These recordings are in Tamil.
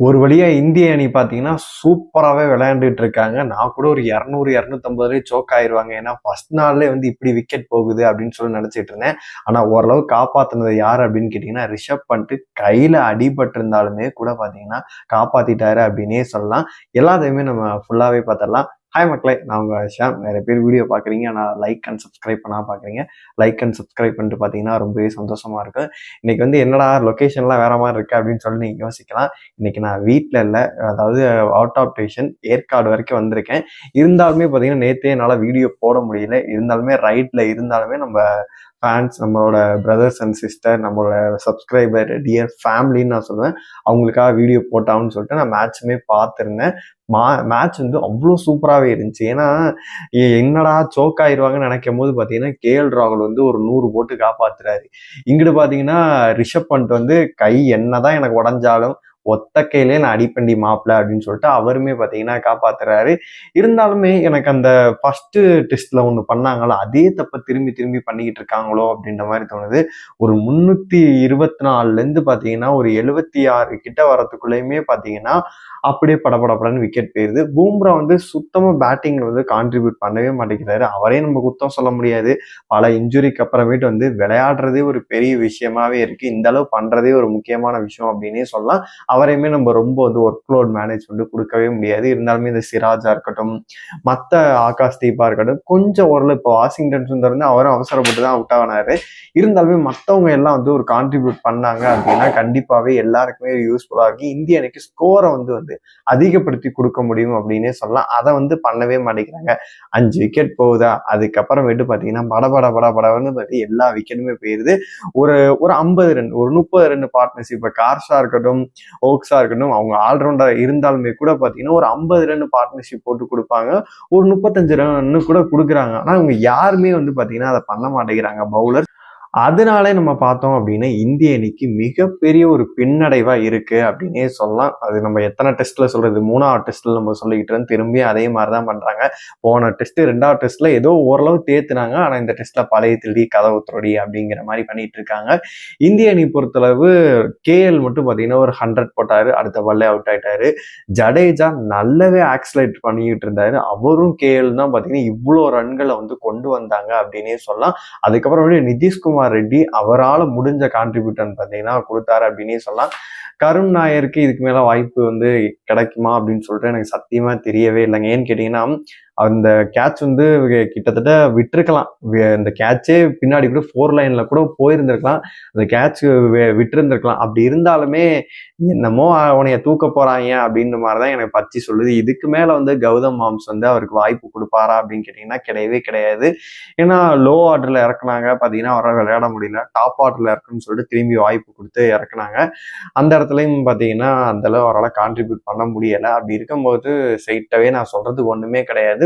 ஒரு வழியா இந்திய அணி பார்த்தீங்கன்னா சூப்பராகவே விளையாண்டுட்டு இருக்காங்க. நான் கூட ஒரு இரநூறு இரநூத்தம்பதுலேயே சோக் ஆயிடுவாங்க ஏன்னா ஃபர்ஸ்ட் நாள்லேயே வந்து இப்படி விக்கெட் போகுது அப்படின்னு சொல்லி நினச்சிட்டு இருந்தேன். ஆனால் ஓரளவு காப்பாற்றினது யார் அப்படின்னு கேட்டிங்கன்னா ரிஷப் பண்ணிட்டு கையில் அடிபட்டிருந்தாலுமே கூட பார்த்தீங்கன்னா காப்பாத்திட்டாரு அப்படின்னே சொல்லலாம். எல்லாத்தையுமே நம்ம ஃபுல்லாகவே பார்த்தரலாம் ஹாய் மக்களே நான் உங்கள் ஷாம் நிறைய பேர் வீடியோ பார்க்குறீங்க. ஆனால் லைக் அண்ட் சப்ஸ்கிரைப் பண்ணால் பார்க்குறீங்க. லைக் அண்ட் சப்ஸ்கிரைப் பண்ணிட்டு பார்த்தீங்கன்னா ரொம்பவே சந்தோஷமாக இருக்கும். இன்றைக்கி வந்து என்னடா லொக்கேஷன்லாம் வேறு மாதிரி இருக்குது அப்படின்னு சொல்லி நீங்கள் யோசிக்கலாம். இன்னைக்கு நான் வீட்டில் இல்லை. அதாவது அவுட் ஆஃப் டேஷன் ஏற்காடு வரைக்கும் வந்திருக்கேன். இருந்தாலுமே பார்த்தீங்கன்னா நேற்றே என்னால் வீடியோ போட முடியல. இருந்தாலுமே ரைட்டில் இருந்தாலுமே நம்ம ஃபேன்ஸ் நம்மளோட பிரதர்ஸ் அண்ட் சிஸ்டர் நம்மளோட சப்ஸ்கிரைபர் டியர் ஃபேமிலின்னு நான் சொல்லுவேன். அவங்களுக்காக வீடியோ போட்டான்னு சொல்லிட்டு நான் மேட்ச்சுமே பார்த்துருந்தேன். மா மேட்ச் வந்து அவ்வளோ சூப்பராகவே இருந்துச்சு. ஏன்னா என்னடா சோக் ஆயிடுவாங்கன்னு நினைக்கும் போது பார்த்தீங்கன்னா கேஎல் ராகுல் வந்து ஒரு நூறு போட்டு காப்பாத்துறாரு. இங்கிட்டு பார்த்தீங்கன்னா ரிஷப் பண்ட் வந்து கை என்னதான் எனக்கு உடஞ்சாலும் ஒத்தக்கையிலே நான் அடிப்பண்டி மாப்பிள அப்படின்னு சொல்லிட்டு அவருமே பார்த்தீங்கன்னா காப்பாத்துறாரு. இருந்தாலுமே எனக்கு அந்த ஃபர்ஸ்ட் டெஸ்ட்ல ஒன்று பண்ணாங்களோ அதே தப்ப திரும்பி திரும்பி பண்ணிக்கிட்டு இருக்காங்களோ அப்படின்ற மாதிரி தோணுது. ஒரு முன்னூத்தி இருபத்தி நாலுல இருந்து பாத்தீங்கன்னா ஒரு எழுபத்தி ஆறு கிட்ட வரத்துக்குள்ளேயுமே பாத்தீங்கன்னா அப்படியே படபடப்படன்னு விக்கெட் போயிருது. பூம்ரா வந்து சுத்தமா பேட்டிங்ல வந்து கான்ட்ரிபியூட் பண்ணவே மாட்டேங்கிறாரு. அவரே நம்ம குத்தம் சொல்ல முடியாது. பல இன்ஜுரிக்கு அப்புறமேட்டு வந்து விளையாடுறதே ஒரு பெரிய விஷயமாவே இருக்கு. இந்த அளவு பண்றதே ஒரு முக்கியமான விஷயம் அப்படின்னே சொல்லலாம். அவரையுமே நம்ம ரொம்ப வந்து ஒர்க் லோட் மேனேஜ் வந்து கொடுக்கவே முடியாது. இருந்தாலுமே இந்த சிராஜா இருக்கட்டும் மற்ற ஆகாஷ் தீபா இருக்கட்டும் கொஞ்சம் ஓரளவு இப்போ வாஷிங்டன் சுந்தர் வந்து அவரும் அவசரப்பட்டு தான் அவுட் ஆனாரு. இருந்தாலுமே மற்றவங்க எல்லாம் வந்து ஒரு கான்ட்ரிபியூட் பண்ணாங்க அப்படின்னா கண்டிப்பாவே எல்லாருக்குமே யூஸ்ஃபுல்லாக இருக்கு இந்திய அணிக்கு ஸ்கோரை வந்து வந்து அதிகப்படுத்தி கொடுக்க முடியும் அப்படின்னே சொல்லலாம். அதை வந்து பண்ணவே மாட்டேங்கிறாங்க. அஞ்சு விக்கெட் போகுதா? அதுக்கப்புறமேட்டு பார்த்தீங்கன்னா படபட படபடன்னு பார்த்து எல்லா விக்கெட்டுமே போயிருது. ஒரு ஒரு ஐம்பது ரன் ஒரு முப்பது ரன் பார்ட்னர்ஷிப் இப்போ கார்ஷா இருக்கட்டும் ஓக்ஸா இருக்கட்டும் அவங்க ஆல்ரவுண்டாக இருந்தாலுமே கூட பார்த்தீங்கன்னா ஒரு ஐம்பது ரன் பார்ட்னர்ஷிப் போட்டு கொடுப்பாங்க. ஒரு முப்பத்தஞ்சு ரன் கூட கொடுக்குறாங்க. ஆனால் இவங்க யாருமே வந்து பார்த்தீங்கன்னா அதை பண்ண மாட்டேங்கிறாங்க. பவுலர் அதனாலே நம்ம பார்த்தோம் அப்படின்னா இந்திய அணிக்கு மிகப்பெரிய ஒரு பின்னடைவாக இருக்கு அப்படின்னே சொல்லலாம். அது நம்ம எத்தனை டெஸ்ட்டில் சொல்கிறது மூணாவது டெஸ்ட்டில் நம்ம சொல்லிக்கிட்டு இருந்து திரும்பி அதே மாதிரி தான் பண்ணுறாங்க போன டெஸ்ட்டு ரெண்டாவது டெஸ்ட்டில் ஏதோ ஓரளவு தேத்துனாங்க. ஆனால் இந்த டெஸ்ட்டில் பழைய திருடி கதவு துறடி அப்படிங்கிற மாதிரி பண்ணிட்டு இருக்காங்க. இந்திய அணி பொறுத்தளவு கேஎல் மட்டும் பார்த்தீங்கன்னா ஒரு ஹண்ட்ரட் போட்டார். அடுத்த பால்லே அவுட் ஆயிட்டாரு. ஜடேஜா நல்லாவே ஆக்சிலேட் பண்ணிக்கிட்டு இருந்தாரு. அவரும் கேஎல் தான் பார்த்தீங்கன்னா இவ்வளோ ரன்களை வந்து கொண்டு வந்தாங்க அப்படின்னே சொல்லலாம். அதுக்கப்புறம் நிதிஷ்குமார் ராமா ரெட்டி அவரால் முடிஞ்ச கான்ட்ரிபியூட்டன் பார்த்தீங்கன்னா கொடுத்தாரு அப்படின்னே சொல்லலாம். கருண் நாயருக்கு இதுக்கு மேல வாய்ப்பு வந்து கிடைக்குமா அப்படின்னு சொல்லிட்டு எனக்கு சத்தியமா தெரியவே இல்லைங்க. ஏன்னு கேட்டீங்கன்னா அந்த கேட்ச் வந்து கிட்டத்தட்ட விட்டிருக்கலாம். வி- அந்த கேட்சே பின்னாடி கூட ஃபோர் லைனில் கூட போயிருந்திருக்கலாம். அந்த கேட்ச் விட்டுருந்துருக்கலாம். அப்படி இருந்தாலுமே என்னமோ அவனைய தூக்க போகிறாங்க அப்படின்ற மாதிரி தான் எனக்கு பச்சி சொல்லுது. இதுக்கு மேலே வந்து கௌதம் மாம்ஸ் வந்து அவருக்கு வாய்ப்பு கொடுப்பாரா அப்படின்னு கேட்டிங்கன்னா கிடையவே கிடையாது. ஏன்னா லோ ஆர்டரில் இறக்குனாங்க. பார்த்தீங்கன்னா அவரால் விளையாட முடியல. டாப் ஆர்டரில் இறக்குன்னு சொல்லிட்டு திரும்பி வாய்ப்பு கொடுத்து இறக்குனாங்க. அந்த இடத்துலையும் பார்த்தீங்கன்னா அந்த அளவு அவரால் கான்ட்ரிபியூட் பண்ண முடியலை. அப்படி இருக்கும்போது சைட்டவே நான் சொல்கிறது ஒன்றுமே கிடையாது.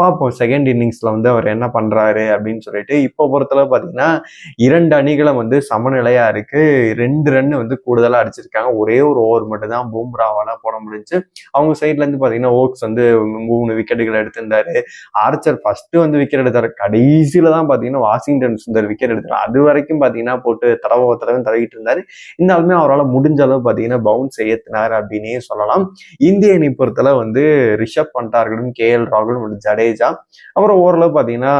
பார்ப்போம் செகண்ட் இன்னிங்ஸில் வந்து அவர் என்ன பண்ணுறாரு அப்படின்னு சொல்லிட்டு இப்போ பொறுத்தளவு பார்த்தீங்கன்னா இரண்டு அணிகளும் வந்து சமநிலையாக இருக்குது ரெண்டு ரன் வந்து கூடுதலாக அடிச்சிருக்காங்க. ஒரே ஒரு ஓவர் மட்டும் தான் பூம்ராவால போட முடிஞ்சு அவங்க சைட்லேருந்து பார்த்தீங்கன்னா ஓக்ஸ் வந்து மூணு விக்கெட்டுகள் எடுத்திருந்தாரு. ஆர்ச்சர் ஃபஸ்ட்டு வந்து விக்கெட் எடுத்தார். கடைசியில் தான் பார்த்தீங்கன்னா வாஷிங்டன் சுந்தர் விக்கெட் எடுத்தார். அது வரைக்கும் பார்த்தீங்கன்னா போட்டு தடவை தடவை தடவிட்டு இருந்தார். இருந்தாலுமே அவரால் முடிஞ்ச அளவு பார்த்தீங்கன்னா பவுன்ஸ் ஏற்றினார் அப்படின்னே சொல்லலாம். இந்திய அணி பொறுத்தளவு வந்து ரிஷப் பண்டார்களும் கே எல் ராகுலும் ஜடே ஜடேஜா அப்புறம் ஓரளவு பார்த்தீங்கன்னா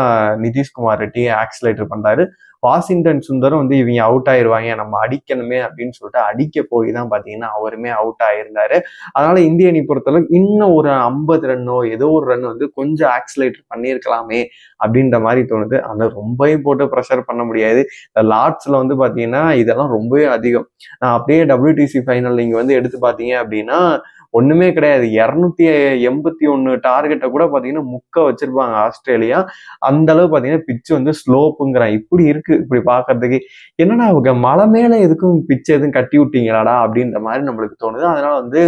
நிதிஷ்குமார் ரெட்டி ஆக்சிலேட்டர் பண்ணுறாரு வாஷிங்டன் சுந்தரும் வந்து இவங்க அவுட் ஆயிருவாங்க நம்ம அடிக்கணுமே அப்படின்னு சொல்லிட்டு அடிக்க போய் தான் பாத்தீங்கன்னா அவருமே அவுட் ஆயிருந்தாரு. அதனால இந்திய அணி பொறுத்தளவு இன்னும் ஒரு ஐம்பது ரன்னோ ஏதோ ஒரு ரன் வந்து கொஞ்சம் ஆக்சிலேட்டர் பண்ணியிருக்கலாமே அப்படின்ற மாதிரி தோணுது. ஆனால் ரொம்பவும் போட்டு ப்ரெஷர் பண்ண முடியாது. இந்த லார்ட்ஸ்ல வந்து பாத்தீங்கன்னா இதெல்லாம் ரொம்பவே அதிகம். நான் அப்படியே டபிள்யூடிசி ஃபைனல் நீங்கள் வந்து எடுத்து பார்த்தீங்க அப்படின்னா ஒண்ணுமே கிடையாது. இரநூத்தி எண்பத்தி ஒன்னு டார்கெட்டை கூட பாத்தீங்கன்னா முக்க வச்சிருப்பாங்க ஆஸ்திரேலியா. அந்த அளவு பாத்தீங்கன்னா பிச்சு வந்து ஸ்லோப்புங்கிறான் இப்படி இருக்கு. இப்படி பாக்குறதுக்கு என்னடா அவங்க மலை மேல எதுக்கும் பிச்சு எதுவும் கட்டி விட்டீங்களாடா அப்படின்ற மாதிரி நம்மளுக்கு தோணுது. அதனால வந்து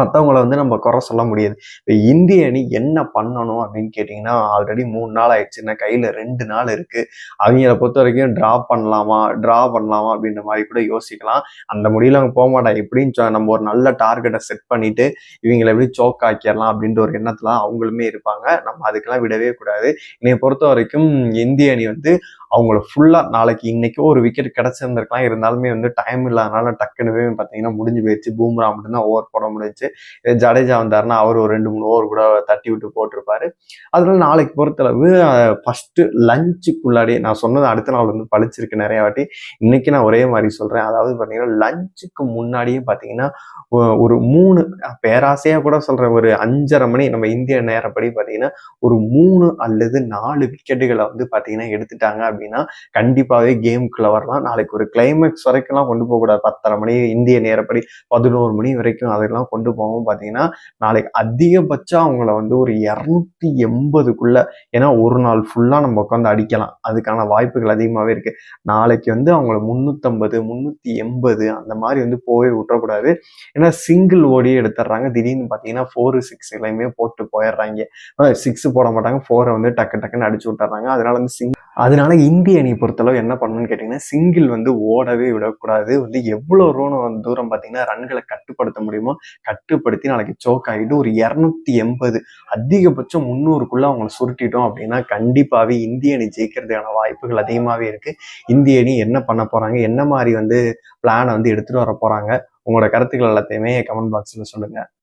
மற்றவங்கள வந்து நம்ம குறை சொல்ல முடியாது. இப்போ இந்திய அணி என்ன பண்ணணும் அப்படின்னு கேட்டிங்கன்னா ஆல்ரெடி மூணு நாள் ஆயிடுச்சுன்னா கையில் ரெண்டு நாள் இருக்குது அவங்கள பொறுத்த வரைக்கும் ட்ரா பண்ணலாமா? ட்ரா பண்ணலாமா அப்படின்ற மாதிரி கூட யோசிக்கலாம். அந்த முடியல அவங்க போக மாட்டாங்க. எப்படின்னு நம்ம ஒரு நல்ல டார்கெட்டை செட் பண்ணிட்டு இவங்களை எப்படி சோக் ஆக்கிடலாம் அப்படின்ற ஒரு எண்ணத்துல அவங்களுமே இருப்பாங்க. நம்ம அதுக்கெல்லாம் விடவே கூடாது. என்னை பொறுத்த வரைக்கும் இந்திய அணி வந்து அவங்கள ஃபுல்லாக நாளைக்கு இன்னைக்கோ ஒரு விக்கெட் கிடச்சிருந்துருக்கலாம். இருந்தாலுமே வந்து டைம் இல்லாதனால டக்குனுவே பார்த்தீங்கன்னா முடிஞ்சு போயிடுச்சு. பூம்ரா மட்டும்தான் ஓவர் போட முடிஞ்சு ஜடேஜா வந்தாருன்னா அவர் ஒரு ரெண்டு மூணு ஓவர் கூட தட்டி விட்டு போட்டிருப்பாரு. அதனால நாளைக்கு பொறுத்தளவு ஃபஸ்ட்டு லஞ்சுக்குள்ளாடியே நான் சொன்னது அடுத்த நாள் வந்து பழிச்சிருக்கு நிறைய வாட்டி. இன்னைக்கு நான் ஒரே மாதிரி சொல்கிறேன் அதாவது பார்த்தீங்கன்னா லஞ்சுக்கு முன்னாடியே பார்த்தீங்கன்னா ஒரு மூணு பேராசையாக கூட சொல்கிற ஒரு அஞ்சரை மணி நம்ம இந்திய நேரப்படி பார்த்தீங்கன்னா ஒரு மூணு அல்லது நாலு விக்கெட்டுகளை வந்து பார்த்தீங்கன்னா எடுத்துட்டாங்க. அப்படின்னா கண்டிப்பாகவே கேமுக்குள்ள வரலாம். நாளைக்கு ஒரு கிளைமேக்ஸ் வரைக்கும்லாம் கொண்டு போகக்கூடாது. பத்தரை மணி இந்திய நேரப்படி பதினோரு மணி வரைக்கும் அதெல்லாம் கொண்டு போகும் பார்த்தீங்கன்னா நாளைக்கு அதிகபட்சம் அவங்கள வந்து ஒரு இரநூத்தி எண்பதுக்குள்ள ஏன்னா ஒரு நாள் ஃபுல்லாக நம்ம உட்காந்து அடிக்கலாம். அதுக்கான வாய்ப்புகள் அதிகமாகவே இருக்கு. நாளைக்கு வந்து அவங்கள முந்நூற்றம்பது முந்நூற்றி எண்பது அந்த மாதிரி வந்து போகவே விட்டுறக்கூடாது. ஏன்னா சிங்கிள் ஓடியே எடுத்துடுறாங்க. திடீர்னு பார்த்தீங்கன்னா ஃபோரு எல்லாமே போட்டு போயிடுறாங்க. சிக்ஸ் போட மாட்டாங்க. ஃபோரை வந்து டக்கு டக்குன்னு அடிச்சு விட்டுறாங்க அதனால வந்து சிங் அதனால இந்திய அணி பொறுத்தளவு என்ன பண்ணணும்னு கேட்டிங்கன்னா சிங்கிள் வந்து ஓடவே விடக்கூடாது. வந்து எவ்வளோ ரூணம் தூரம் பார்த்தீங்கன்னா ரன்களை கட்டுப்படுத்த முடியுமோ கட்டுப்படுத்தி நாளைக்கு சோக் ஆகிட்டு ஒரு இரநூத்தி எண்பது அதிகபட்சம் முந்நூறுக்குள்ளே அவங்களை சுருட்டிட்டோம் அப்படின்னா கண்டிப்பாகவே இந்திய அணி ஜெயிக்கிறதுக்கான வாய்ப்புகள் அதிகமாகவே இருக்கு. இந்திய அணி என்ன பண்ண போறாங்க? என்ன மாதிரி வந்து பிளானை வந்து எடுத்துகிட்டு வர போகிறாங்க உங்களோட கருத்துக்கள் எல்லாத்தையுமே கமெண்ட் பாக்ஸில் சொல்லுங்கள்